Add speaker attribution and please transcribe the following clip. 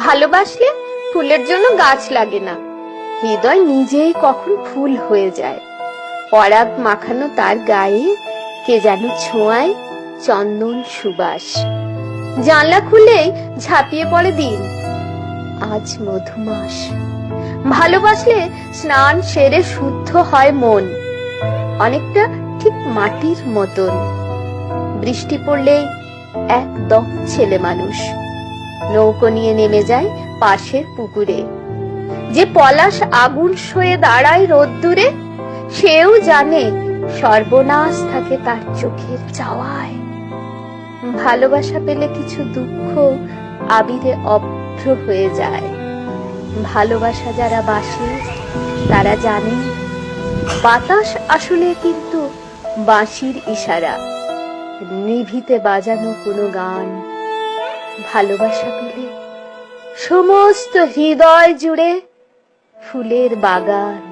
Speaker 1: ভালোবাসলে ফুলের জন্য গাছ লাগে না। হৃদয় নিজেই কখন ফুল হয়ে যায়। পরাগ মাখানো তার গায়ে কে যেন ছোঁয়ায় চন্দন সুবাস। জানলা খুলেই ঝাঁপিয়ে পড়ে দিন। আজ মধুমাস। ভালোবাসলে স্নান সেরে শুদ্ধ হয় মন। অনেকটা ঠিক মাটির মতন। বৃষ্টি পড়লেই একদম ছেলে মানুষ। নৌকো নিয়ে নেমে যায় পাশের পুকুরে। যে পলাশ আগুন সয়ে দাঁড়ায় রোদ্দুরে, সেও জানে সর্বনাশ থাকে তার চোখের চাওয়ায়। ভালোবাসা পেলে কিছু দুঃখ আবিরে অভ্র হয়ে যায়। ভালোবাসা যারা বাসে, তারা জানে বাতাস আসলে কিন্তু বাঁশির ইশারা। নিভিতে বাজানো কোনো গান ভালোবাসা পেলে সমস্ত হৃদয় জুড়ে ফুলের বাগান।